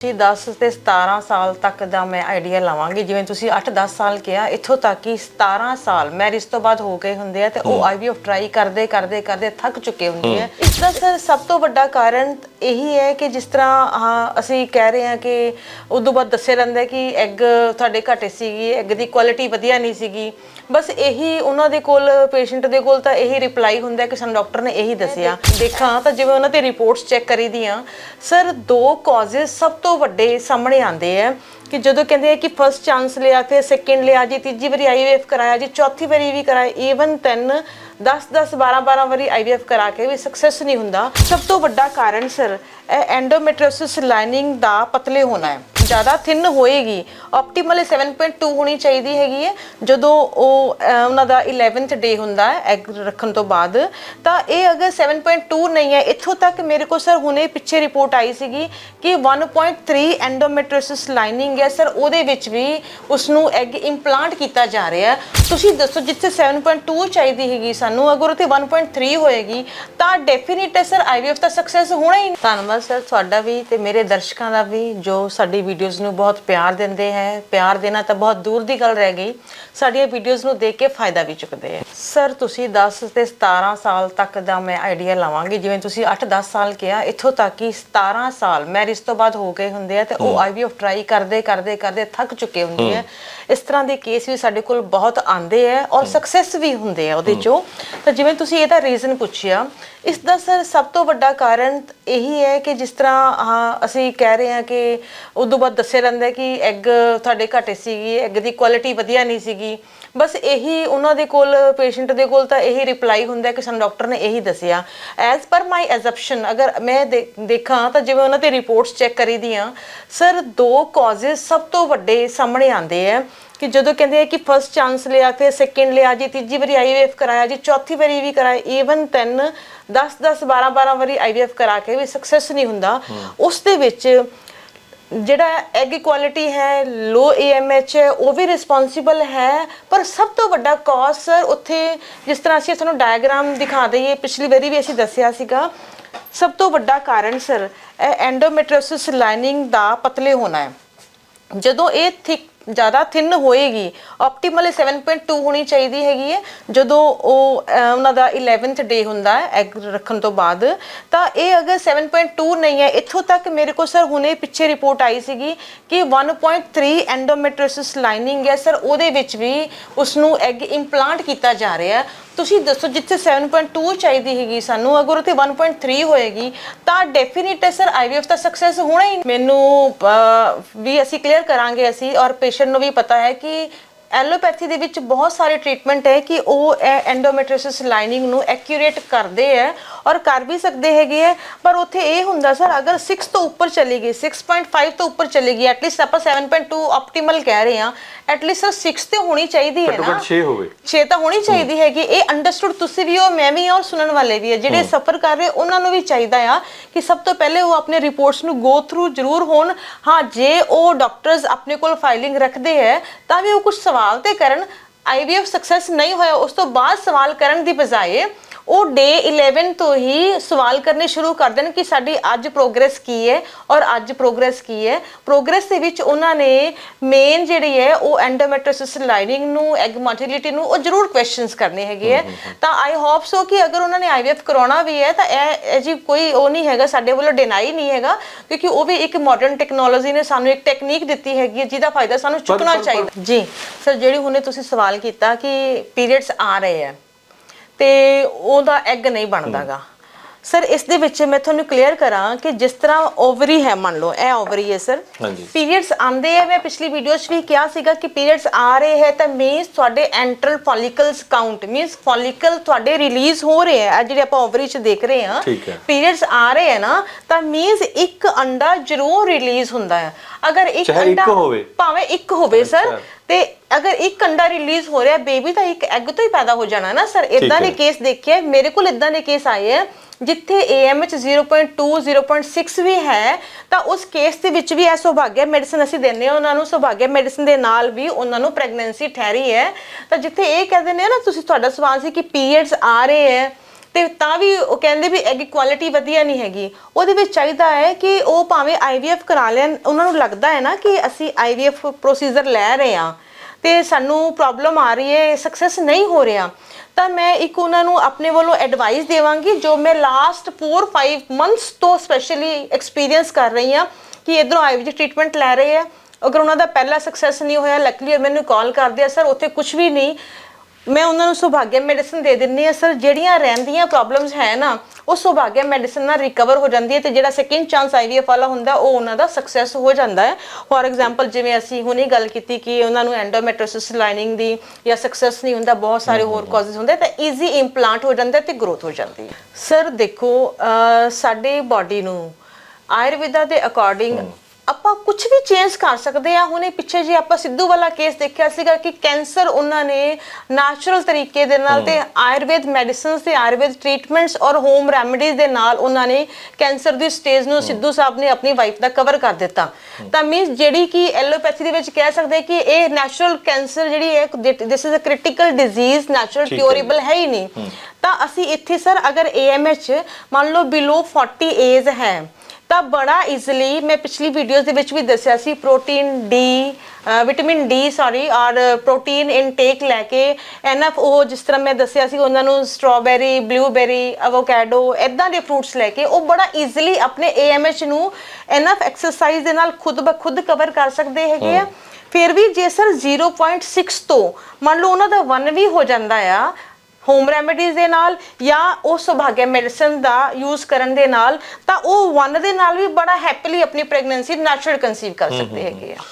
ਤੁਸੀਂ 10 ਤੇ 17 ਸਾਲ ਤੱਕ ਦਾ ਮੈਂ ਆਈਡੀਆ ਲਵਾਂਗੀ। ਜਿਵੇਂ ਤੁਸੀਂ 8-10 ਸਾਲ ਕਿਹਾ ਇੱਥੋਂ ਤੱਕ ਕਿ 17 ਸਾਲ ਮੈਰਿਜ ਤੋਂ ਬਾਅਦ ਹੋ ਗਏ ਹੁੰਦੇ ਆ ਤੇ ਉਹ ਆਈਵੀਐਫ ਟਰਾਈ ਕਰਦੇ ਕਰਦੇ ਕਰਦੇ ਥੱਕ ਚੁੱਕੇ ਹੁੰਦੇ ਆ। ਇਸ ਦਾ ਸਰ ਸਭ ਤੋਂ ਵੱਡਾ ਕਾਰਨ ਇਹੀ ਹੈ ਕਿ ਜਿਸ ਤਰ੍ਹਾਂ ਹਾਂ, ਅਸੀਂ ਕਹਿ ਰਹੇ ਹਾਂ ਕਿ ਉਦੋਂ ਬਾਅਦ ਦੱਸਿਆ ਜਾਂਦਾ ਕਿ ਐਗ ਤੁਹਾਡੇ ਘਟੇ ਸੀਗੀ ਐਗ ਦੀ ਕੁਆਲਿਟੀ ਵਧੀਆ ਨਹੀਂ ਸੀਗੀ। ਬਸ ਇਹੀ ਉਹਨਾਂ ਦੇ ਕੋਲ ਪੇਸ਼ੈਂਟ ਦੇ ਕੋਲ ਤਾਂ ਇਹੀ ਰਿਪਲਾਈ ਹੁੰਦਾ ਕਿ ਸਾਨੂੰ ਡਾਕਟਰ ਨੇ ਇਹੀ ਦੱਸਿਆ। ਦੇਖਾਂ ਤਾਂ ਜਿਵੇਂ ਉਹਨਾਂ ਤੇ ਰਿਪੋਰਟਸ ਚੈੱਕ ਕਰੀ ਦੀਆਂ ਸਰ ਦੋ ਕਾਜ਼ਸ ਸਭ ਤੋਂ ਵੱਡੇ ਸਾਹਮਣੇ ਆਉਂਦੇ ਆ ਕਿ ਜਦੋਂ ਕਹਿੰਦੇ ਆ ਕਿ ਫਰਸਟ ਚਾਂਸ ਲਿਆ, ਫਿਰ ਸੈਕਿੰਡ ਲਿਆ, ਜੀ ਤੀਜੀ ਵਾਰੀ ਆਈਵੀਐਫ ਕਰਾਇਆ, ਜੀ ਚੌਥੀ ਵਾਰੀ ਵੀ ਕਰਾਇਆ ਈਵਨ 10 10 10 12 12 ਵਾਰੀ ਆਈਵੀਐਫ ਕਰਾ ਕੇ ਵੀ ਸਕਸੈਸ ਨਹੀਂ ਹੁੰਦਾ। ਸਭ ਤੋਂ ਵੱਡਾ ਕਾਰਨ ਸਰ ਇਹ ਐਂਡੋਮੈਟ੍ਰਿਓਸਿਸ ਲਾਈਨਿੰਗ ਦਾ ਪਤਲੇ ਹੋਣਾ ਹੈ। ਜ਼ਿਆਦਾ ਥਿਨ ਹੋਏਗੀ। ਆਪਟੀਮਲੀ 7.2 ਹੋਣੀ ਚਾਹੀਦੀ ਹੈਗੀ ਹੈ। ਜਦੋਂ ਉਹ ਅਹ, ਉਹਨਾਂ ਦਾ 11th ਡੇ ਹੁੰਦਾ ਹੈ ਐਗ ਰੱਖਣ ਤੋਂ ਬਾਅਦ ਤਾਂ ਇਹ ਅਗਰ 7.2 ਨਹੀਂ ਹੈ ਇੱਥੋਂ ਤੱਕ ਮੇਰੇ ਕੋਲ ਸਰ ਹੁਣੇ ਪਿੱਛੇ ਰਿਪੋਰਟ ਆਈ ਸੀਗੀ ਕਿ 1.3 ਐਂਡੋਮੈਟ੍ਰਿਓਸਿਸ ਲਾਈਨਿੰਗ ਹੈ। ਸਰ ਉਹਦੇ ਵਿੱਚ ਵੀ ਉਸ ਨੂੰ ਐਗ ਇੰਪਲਾਂਟ ਕੀਤਾ ਜਾ ਰਿਹਾ ਹੈ। ਤੁਸੀਂ ਦੱਸੋ ਜਿੱਥੇ 7.2 ਚਾਹੀਦੀ ਹੈਗੀ ਸਾਨੂੰ ਅਗਰ ਉੱਥੇ 1.3 ਹੋਏਗੀ ਤਾਂ ਡੈਫੀਨਿਟ ਹੈ ਸਰ ਆਈਵੀਐਫ ਤਾਂ ਸਕਸੈਸ ਹੋਣਾ ਹੀ ਨਹੀਂ। ਧੰਨਵਾਦ ਸਰ ਤੁਹਾਡਾ ਵੀ ਤੇ ਮੇਰੇ ਦਰਸ਼ਕਾਂ ਦਾ ਵੀ ਜੋ ਸਾਡੀ ਵੀਡੀਓਜ਼ ਨੂੰ ਬਹੁਤ ਪਿਆਰ ਦਿੰਦੇ ਹੈ। ਪਿਆਰ ਦੇਣਾ ਤਾਂ ਬਹੁਤ ਦੂਰ ਦੀ ਗੱਲ ਰਹਿ ਗਈ। ਸਾਡੀਆਂ ਵੀਡੀਓਜ਼ ਨੂੰ ਦੇਖ ਕੇ ਫਾਇਦਾ ਵੀ ਚੁੱਕਦੇ ਹੈ। ਸਰ ਤੁਸੀਂ 10 ਤੇ 17 ਸਾਲ ਤੱਕ ਦਾ ਮੈਂ ਆਈਡੀਆ ਲਵਾਂਗੀ। ਜਿਵੇਂ ਤੁਸੀਂ 8-10 ਸਾਲ ਕਿਹਾ ਇੱਥੋਂ ਤੱਕ ਕਿ 17 ਸਾਲ ਮੈਰਿਜ ਤੋਂ ਬਾਅਦ ਹੋ ਗਏ ਹੁੰਦੇ ਆ ਤੇ ਉਹ ਆਈਵੀਐਫ ਟਰਾਈ ਕਰਦੇ ਕਰਦੇ ਕਰਦੇ ਥੱਕ ਚੁੱਕੇ ਹੁੰਦੇ ਆ। ਇਸ ਤਰ੍ਹਾਂ ਦੇ ਕੇਸ ਵੀ ਸਾਡੇ ਕੋਲ ਬਹੁਤ ਆਉਂਦੇ ਆ ਔਰ ਸਕਸੈਸ ਵੀ ਹੁੰਦੇ ਆ ਉਹਦੇ ਚੋਂ। ਤਾਂ ਜਿਵੇਂ ਤੁਸੀਂ ਇਹਦਾ ਰੀਜ਼ਨ ਪੁੱਛਿਆ ਇਸ ਦਾ ਸਰ ਸਭ ਤੋਂ ਵੱਡਾ ਕਾਰਨ ਇਹੀ ਹੈ ਕਿ ਜਿਸ ਤਰ੍ਹਾਂ ਹਾਂ, ਅਸੀਂ ਕਹਿ ਰਹੇ ਹਾਂ ਕਿ ਉਦੋਂ ਬਾਅਦ ਦੱਸਿਆ ਜਾਂਦਾ ਹੈ ਕਿ ਐਗ ਤੁਹਾਡੇ ਘਟੇ ਸੀਗੀ ਐਗ ਦੀ ਕੁਆਲਿਟੀ ਵਧੀਆ ਨਹੀਂ ਸੀਗੀ। ਬਸ ਇਹੀ ਉਹਨਾਂ ਦੇ ਕੋਲ ਪੇਸ਼ੈਂਟ ਦੇ ਕੋਲ ਤਾਂ ਇਹੀ ਰਿਪਲਾਈ ਹੁੰਦਾ ਕਿ ਸਾਨੂੰ ਡਾਕਟਰ ਨੇ ਇਹੀ ਦੱਸਿਆ। ਐਜ਼ ਪਰ ਮਾਈ ਐਜ਼ਪਸ਼ਨ ਅਗਰ ਮੈਂ ਦੇਖਾਂ ਤਾਂ ਜਿਵੇਂ ਉਹਨਾਂ ਤੇ ਰਿਪੋਰਟਸ ਚੈੱਕ ਕਰੀ ਦੀਆਂ ਸਰ ਦੋ ਕਾਜ਼ਸ ਸਭ ਤੋਂ ਵੱਡੇ ਸਾਹਮਣੇ ਆਉਂਦੇ ਆ ਕਿ ਜਦੋਂ ਕਹਿੰਦੇ ਆ ਕਿ ਫਰਸਟ ਚਾਂਸ ਲਿਆ ਫਿਰ ਸੈਕਿੰਡ ਲਿਆ ਜੀ ਤੀਜੀ ਵਾਰੀ ਆਈਵੀਐਫ ਕਰਾਇਆ ਜੀ ਚੌਥੀ ਵਾਰੀ ਵੀ ਕਰਾਇਆ ਈਵਨ 10 10 10 12 12 ਵਾਰੀ ਆਈਵੀਐਫ ਕਰਾ ਕੇ ਵੀ ਸਕਸੈਸ ਨਹੀਂ ਹੁੰਦਾ। ਉਸ ਦੇ ਵਿੱਚ ਜਿਹੜਾ ਐਗ ਕੁਆਲਿਟੀ ਹੈ ਲੋ ਏਐਮਐਚ ਹੈ, ਉਹ ਵੀ ਰਿਸਪੌਂਸਿਬਲ ਹੈ। ਪਰ ਸਭ ਤੋਂ ਵੱਡਾ ਕਾਜ਼ ਸਰ ਉੱਥੇ ਜਿਸ ਤਰ੍ਹਾਂ ਅਸੀਂ ਤੁਹਾਨੂੰ ਡਾਇਗਰਾਮ ਦਿਖਾ ਦਈਏ, ਪਿਛਲੀ ਵਾਰੀ ਵੀ ਅਸੀਂ ਦੱਸਿਆ ਸੀਗਾ, ਸਭ ਤੋਂ ਵੱਡਾ ਕਾਰਨ ਸਰ ਇਹ ਲਾਈਨਿੰਗ ਦਾ ਪਤਲੇ ਹੋਣਾ ਹੈ। ਜਦੋਂ ਇਹ ਥਿਕ ਜ਼ਿਆਦਾ ਥਿਨ ਹੋਏਗੀ। ਆਪਟੀਮਲੀ 7.2 ਹੋਣੀ ਚਾਹੀਦੀ ਹੈਗੀ ਹੈ। ਜਦੋਂ ਉਹ ਅਹ, ਉਹਨਾਂ ਦਾ 11th ਡੇ ਹੁੰਦਾ ਹੈ ਐਗ ਰੱਖਣ ਤੋਂ ਬਾਅਦ ਤਾਂ ਇਹ ਅਗਰ 7.2 ਨਹੀਂ ਹੈ ਇੱਥੋਂ ਤੱਕ ਮੇਰੇ ਕੋਲ ਸਰ ਹੁਣੇ ਪਿੱਛੇ ਰਿਪੋਰਟ ਆਈ ਸੀਗੀ ਕਿ 1.3 ਐਂਡੋਮੈਟ੍ਰਿਓਸਿਸ ਲਾਈਨਿੰਗ ਹੈ। ਸਰ ਉਹਦੇ ਵਿੱਚ ਵੀ ਉਸ ਨੂੰ ਐਗ ਇੰਪਲਾਂਟ ਕੀਤਾ ਜਾ ਰਿਹਾ ਹੈ। ਤੁਸੀਂ ਦੱਸੋ ਜਿੱਥੇ 7.2 ਚਾਹੀਦੀ ਹੈਗੀ ਸਾਨੂੰ ਅਗਰ ਉੱਥੇ 1.3 ਹੋਏਗੀ ਤਾਂ ਡੈਫੀਨਿਟ ਹੈ ਸਰ ਆਈਵੀਐਫ ਦਾ ਸਕਸੈਸ ਹੋਣਾ ਹੀ ਨਹੀਂ। ਮੈਨੂੰ ਅਹ, ਵੀ ਅਸੀਂ ਕਲੀਅਰ ਕਰਾਂਗੇ ਅਸੀਂ ਔਰ ਪੇਸ਼ੈਂਟ ਨੂੰ ਵੀ ਪਤਾ ਹੈ ਕਿ ਐਲੋਪੈਥੀ ਦੇ ਵਿੱਚ ਬਹੁਤ ਸਾਰੇ ਟ੍ਰੀਟਮੈਂਟ ਹੈ ਕਿ ਉਹ ਐਂਡੋਮੈਟ੍ਰਿਓਸਿਸ ਲਾਈਨਿੰਗ ਨੂੰ ਐਕਿਊਰੇਟ ਕਰਦੇ ਹੈ ਔਰ ਕਰ ਵੀ ਸਕਦੇ ਹੈਗੇ ਹੈ ਪਰ ਉੱਥੇ ਇਹ ਹੁੰਦਾ ਸਰ ਅਗਰ 6 ਤੋਂ ਉੱਪਰ ਚਲੀ ਗਈ 6.5 ਤੋਂ ਉੱਪਰ ਚਲੀ ਗਈ ਐਟਲੀਸਟ ਆਪਾਂ 7.2 ਆਪਟੀਮਲ ਕਹਿ ਰਹੇ ਹਾਂ ਐਟਲੀਸਟ ਸਰ 6 ਤੇ ਹੋਣੀ ਚਾਹੀਦੀ ਹੈ ਨਾ? ਘੱਟ 6 ਹੋਵੇ। 6 ਤਾਂ ਹੋਣੀ ਚਾਹੀਦੀ ਹੈਗੀ। ਇਹ ਅੰਡਰਸਟੂਡ ਤੁਸੀਂ ਵੀ ਹੋ ਮੈਂ ਵੀ ਹਾਂ ਔਰ ਸੁਣਨ ਵਾਲੇ ਵੀ ਹੈ। ਜਿਹੜੇ ਸਫਰ ਕਰ ਰਹੇ ਉਹਨਾਂ ਨੂੰ ਵੀ ਚਾਹੀਦਾ ਆ ਕਿ ਸਭ ਤੋਂ ਪਹਿਲੇ ਉਹ ਆਪਣੇ ਰਿਪੋਰਟਸ ਨੂੰ ਗੋ ਥਰੂ ਜ਼ਰੂਰ ਹੋਣ। ਹਾਂ ਜੇ ਉਹ ਡਾਕਟਰਸ ਆਪਣੇ ਕੋਲ ਫਾਈਲਿੰਗ ਰੱਖਦੇ ਹੈ ਤਾਂ ਵੀ ਉਹ ਕੁਝ ਸਵਾਲ ਤੇ ਕਰਨ ਆਈਵੀਐਫ ਸਕਸੈਸ ਨਹੀਂ ਹੋਇਆ ਉਸ ਤੋਂ ਬਾਅਦ ਸਵਾਲ ਕਰਨ ਦੀ ਬਜਾਏ ਉਹ ਡੇ 11 ਤੋਂ ਹੀ ਸਵਾਲ ਕਰਨੇ ਸ਼ੁਰੂ ਕਰ ਦੇਣ ਕਿ ਸਾਡੀ ਅੱਜ ਪ੍ਰੋਗਰੈਸ ਕੀ ਹੈ ਔਰ ਅੱਜ ਪ੍ਰੋਗਰੈਸ ਕੀ ਹੈ। ਪ੍ਰੋਗਰੈਸ ਦੇ ਵਿੱਚ ਉਹਨਾਂ ਨੇ ਮੇਨ ਜਿਹੜੀ ਹੈ ਉਹ ਐਂਡੋਮੈਟ੍ਰਿਓਸਿਸ ਲਾਈਨਿੰਗ ਨੂੰ ਐਗ ਮੋਟਿਲਿਟੀ ਨੂੰ ਉਹ ਜ਼ਰੂਰ ਕੁਐਸਚਨਸ ਕਰਨੇ ਹੈਗੇ ਹੈ। ਤਾਂ ਆਈ ਹੋਪ ਸੋ ਕਿ ਅਗਰ ਉਹਨਾਂ ਨੇ ਆਈਵੀਐਫ ਕਰਾਉਣਾ ਵੀ ਹੈ ਤਾਂ ਇਹ ਜੀ ਕੋਈ ਉਹ ਨਹੀਂ ਹੈਗਾ ਸਾਡੇ ਵੱਲੋਂ ਡਿਨਾਈ ਨਹੀਂ ਹੈਗਾ ਕਿਉਂਕਿ ਉਹ ਵੀ ਇੱਕ ਮਾਡਰਨ ਟੈਕਨੋਲੋਜੀ ਨੇ ਸਾਨੂੰ ਇੱਕ ਟੈਕਨੀਕ ਦਿੱਤੀ ਹੈਗੀ ਹੈ ਜਿਹਦਾ ਫਾਇਦਾ ਸਾਨੂੰ ਚੁੱਕਣਾ ਚਾਹੀਦਾ। ਜੀ ਸਰ ਜਿਹੜੀ ਹੁਣੇ ਤੁਸੀਂ ਸਵਾਲ ਕੀਤਾ ਕਿ ਪੀਰੀਅਡਸ ਆ ਰਹੇ ਆ ਤੇ ਉਹਦਾ ਐਗ ਨਹੀਂ ਬਣਦਾਗਾ ਸਰ ਇਸ ਦੇ ਵਿੱਚ ਮੈਂ ਤੁਹਾਨੂੰ ਕਲੀਅਰ ਕਰਾਂ ਕਿ ਜਿਸ ਤਰ੍ਹਾਂ ਓਵਰੀ ਹੈ ਮੰਨ ਲਓ ਇਹ ਓਵਰੀ ਹੈ ਸਰ ਹਾਂਜੀ। ਪੀਰੀਅਡਸ ਆਉਂਦੇ ਆ ਮੈਂ ਪਿਛਲੀ ਵੀਡੀਓ 'ਚ ਵੀ ਕਿਹਾ ਸੀਗਾ ਕਿ ਪੀਰੀਅਡਸ ਆ ਰਹੇ ਹੈ ਤਾਂ ਮੀਨਸ ਤੁਹਾਡੇ ਐਂਟਰਲ ਫੋਲੀਕਲਸ ਕਾਊਂਟ ਮੀਨਸ ਫੋਲੀਕਲ ਤੁਹਾਡੇ ਰਿਲੀਜ਼ ਹੋ ਰਹੇ ਆ ਇਹ ਜਿਹੜੇ ਆਪਾਂ ਓਵਰੀ 'ਚ ਦੇਖ ਰਹੇ ਠੀਕ ਹੈ। ਪੀਰੀਅਡਸ ਆ ਰਹੇ ਹੈ ਨਾ ਤਾਂ ਮੀਨਸ ਇੱਕ ਅੰਡਾ ਜ਼ਰੂਰ ਰਿਲੀਜ਼ ਹੁੰਦਾ ਹੈ ਅਗਰ ਇੱਕ ਚਾਹੇ ਇੱਕ ਅੰਡਾ ਹੋਵੇ। ਭਾਵੇਂ ਇੱਕ ਹੋਵੇ ਸਰ ਅੱਛਾ। ਅਗਰ ਇੱਕ ਅੰਡਾ ਰਿਲੀਜ਼ ਹੋ ਰਿਹਾ ਬੇਬੀ ਤਾਂ ਇੱਕ ਐਗ ਤੋਂ ਹੀ ਪੈਦਾ ਹੋ ਜਾਣਾ ਨਾ ਸਰ ਇਦਾਂ। ਦੇ ਕੇਸ ਦੇਖਿਆ ਮੇਰੇ ਕੋਲ ਇਦਾਂ ਦੇ ਕੇਸ ਆਏ ਆ ਜਿੱਥੇ AMH 0.2 0.6 ਵੀ ਹੈ ਤਾਂ ਉਸ ਕੇਸ ਦੇ ਵਿੱਚ ਵੀ ਇਹ ਸੁਭਾਗਿਆ ਮੈਡੀਸਨ ਅਸੀਂ ਦਿੰਨੇ ਆ ਉਹਨਾਂ ਨੂੰ ਸੁਭਾਗਿਆ ਮੈਡੀਸਨ ਦੇ ਨਾਲ ਵੀ ਉਹਨਾਂ ਨੂੰ ਪ੍ਰੈਗਨੈਂਸੀ ਠਹਿਰੀ ਹੈ। ਤਾਂ ਜਿੱਥੇ ਇਹ ਕਹਿੰਦੇ ਨੇ ਨਾ ਤੁਸੀਂ ਤੁਹਾਡਾ ਸਵਾਲ ਸੀ ਕਿ ਪੀਰੀਅਡਸ ਆ ਰਹੇ ਹੈ ਤੇ ਤਾਂ ਵੀ ਉਹ ਕਹਿੰਦੇ ਵੀ ਐਗ ਕੁਆਲਿਟੀ ਵਧੀਆ ਨਹੀਂ ਹੈਗੀ। ਉਹਦੇ ਵਿੱਚ ਚਾਹੀਦਾ ਹੈ ਕਿ ਉਹ ਭਾਵੇਂ ਆਈਵੀਐਫ ਕਰਾ ਲੈਣ ਉਹਨਾਂ ਨੂੰ ਲੱਗਦਾ ਹੈ ਨਾ ਕਿ ਅਸੀਂ ਆਈਵੀਐਫ ਪ੍ਰੋਸੀਜਰ ਲੈ ਰਹੇ ਹਾਂ। ਤੇ ਸਾਨੂੰ ਪ੍ਰੋਬਲਮ ਆ ਰਹੀ ਹੈ ਸਕਸੈਸ ਨਹੀਂ ਹੋ ਰਿਹਾ। ਤਾਂ ਮੈਂ ਇੱਕ ਉਹਨਾਂ ਨੂੰ ਆਪਣੇ ਵੱਲੋਂ ਐਡਵਾਈਸ ਦੇਵਾਂਗੀ, ਜੋ ਮੈਂ ਲਾਸਟ 4-5 ਮੰਥਸ ਤੋਂ ਸਪੈਸ਼ਲੀ ਐਕਸਪੀਰੀਅੰਸ ਕਰ ਰਹੀ ਹਾਂ ਕਿ ਇਧਰੋਂ ਆਈਵੀਜੀ ਟ੍ਰੀਟਮੈਂਟ ਲੈ ਰਹੇ ਆ ਅਗਰ ਉਹਨਾਂ ਦਾ ਪਹਿਲਾ ਸਕਸੈਸ ਨਹੀਂ ਹੋਇਆ ਲੱਕਲੀ ਮੈਨੂੰ ਕਾਲ ਕਰਦੇ ਆ ਸਰ ਉੱਥੇ ਕੁਝ ਵੀ ਨਹੀਂ। ਮੈਂ ਉਹਨਾਂ ਨੂੰ ਸੁਭਾਗਿਆ ਮੈਡੀਸਨ ਦੇ ਦਿੰਨੀ ਆ ਸਰ ਜਿਹੜੀਆਂ ਰਹਿੰਦੀਆਂ ਪ੍ਰੋਬਲਮਸ ਹੈ ਨਾ ਉਹ ਸੁਭਾਗਿਆ ਮੈਡੀਸਨ ਨਾਲ ਰਿਕਵਰ ਹੋ ਜਾਂਦੀ ਹੈ ਤੇ ਜਿਹੜਾ ਸੈਕਿੰਡ ਚਾਂਸ ਆਈਵੀਐਫ ਵਾਲਾ ਹੁੰਦਾ ਉਹ ਉਹਨਾਂ ਦਾ ਸਕਸੈਸ ਹੋ ਜਾਂਦਾ ਹੈ। ਫੋਰ ਐਗਜ਼ਾਮਪਲ ਜਿਵੇਂ ਅਸੀਂ ਹੁਣੇ ਗੱਲ ਕੀਤੀ ਕਿ ਉਹਨਾਂ ਨੂੰ ਐਂਡੋਮੈਟ੍ਰਿਓਸਿਸ ਲਾਈਨਿੰਗ ਦੀ ਜਾਂ ਸਕਸੈਸ ਨਹੀਂ ਹੁੰਦਾ ਬਹੁਤ ਸਾਰੇ ਹੋਰ ਕਾਜ਼ਸ ਹੁੰਦੇ ਤਾਂ ਈਜ਼ੀ ਇੰਪਲਾਂਟ ਹੋ ਜਾਂਦਾ ਤੇ ਗਰੋਥ ਹੋ ਜਾਂਦੀ ਹੈ। ਸਰ ਦੇਖੋ ਸਾਡੇ ਬਾਡੀ ਨੂੰ ਆਯੁਰਵੇਦਾ ਦੇ ਅਕੋਰਡਿੰਗ ਆਪਾਂ ਕੁਝ ਵੀ ਚੇਂਜ ਕਰ ਸਕਦੇ ਆ ਹੁਣੇ ਪਿੱਛੇ ਜੇ ਆਪਾਂ ਸਿੱਧੂ ਵਾਲਾ ਕੇਸ ਦੇਖਿਆ ਸੀਗਾ ਕਿ ਕੈਂਸਰ ਉਹਨਾਂ ਨੇ ਨੈਚੁਰਲ ਤਰੀਕੇ ਦੇ ਨਾਲ ਤੇ ਆਯੁਰਵੇਦ ਮੈਡੀਸਿਨਸ ਤੇ ਆਯੁਰਵੇਦ ਟ੍ਰੀਟਮੈਂਟਸ ਔਰ ਹੋਮ ਰੈਮੇਡੀਜ਼ ਦੇ ਨਾਲ ਉਹਨਾਂ ਨੇ ਕੈਂਸਰ ਦੀ ਸਟੇਜ ਨੂੰ ਸਿੱਧੂ ਸਾਹਿਬ ਨੇ ਆਪਣੀ ਵਾਈਫ ਦਾ ਕਵਰ ਕਰ ਦਿੱਤਾ। ਤਾਂ ਮੀਨਸ ਜਿਹੜੀ ਕਿ ਐਲੋਪੈਥੀ ਦੇ ਵਿੱਚ ਕਹਿ ਸਕਦੇ ਕਿ ਇਹ ਨੈਚੁਰਲ ਕੈਂਸਰ ਜਿਹੜੀ ਹੈ this is a critical disease natural. Curable ਹੈ। ਹੀ ਨਹੀਂ। ਤਾਂ ਅਸੀਂ ਇੱਥੇ ਸਰ ਅਗਰ ਏਐਮਐਚ ਮੰਨ ਲਓ ਬਿਲੋ 40 ਏਜ ਹੈ ਤਾਂ ਬੜਾ ਈਜ਼ੀਲੀ ਮੈਂ ਪਿਛਲੀ ਵੀਡੀਓਜ਼ ਦੇ ਵਿੱਚ ਵੀ ਦੱਸਿਆ ਸੀ protein D vitamin D sorry ਔਰ ਪ੍ਰੋਟੀਨ ਇਨਟੇਕ ਲੈ ਕੇ ਉਹ ਜਿਸ ਤਰ੍ਹਾਂ ਮੈਂ ਦੱਸਿਆ ਸੀ ਉਹਨਾਂ ਨੂੰ ਸਟ੍ਰਾਬੇਰੀ ਬਲੂਬੇਰੀ ਐਵੋਕੈਡੋ ਇਦਾਂ ਦੇ ਫਰੂਟਸ ਲੈ ਕੇ ਉਹ ਬੜਾ ਈਜ਼ੀਲੀ ਆਪਣੇ ਏਐਮਐਚ ਨੂੰ ਐਨਫ ਐਕਸਰਸਾਈਜ਼ ਦੇ ਨਾਲ ਖੁਦ ਬ ਖੁਦ ਕਵਰ ਕਰ ਸਕਦੇ ਹੈਗੇ ਆ। ਫਿਰ ਵੀ ਜੇ ਸਰ 0.6 ਤੋਂ ਮੰਨ ਲਓ ਉਹਨਾਂ ਦਾ 1 ਵੀ ਹੋ ਜਾਂਦਾ ਆ ਹੋਮ ਰੈਮੇਡੀਜ਼ ਦੇ ਨਾਲ ਜਾਂ ਉਹ ਸੁਭਾਗਿਆ ਮੈਡੀਸਨ ਦਾ ਯੂਜ਼ ਕਰਨ ਦੇ ਨਾਲ ਤਾਂ ਉਹ ਵਨ ਦੇ ਨਾਲ ਵੀ ਬੜਾ ਹੈਪੀਲੀ ਆਪਣੀ ਪ੍ਰੈਗਨੈਂਸੀ ਨੈਚੁਰਲ ਕਨਸੀਵ ਕਰ ਸਕਦੇ ਹੈਗੇ ਆ।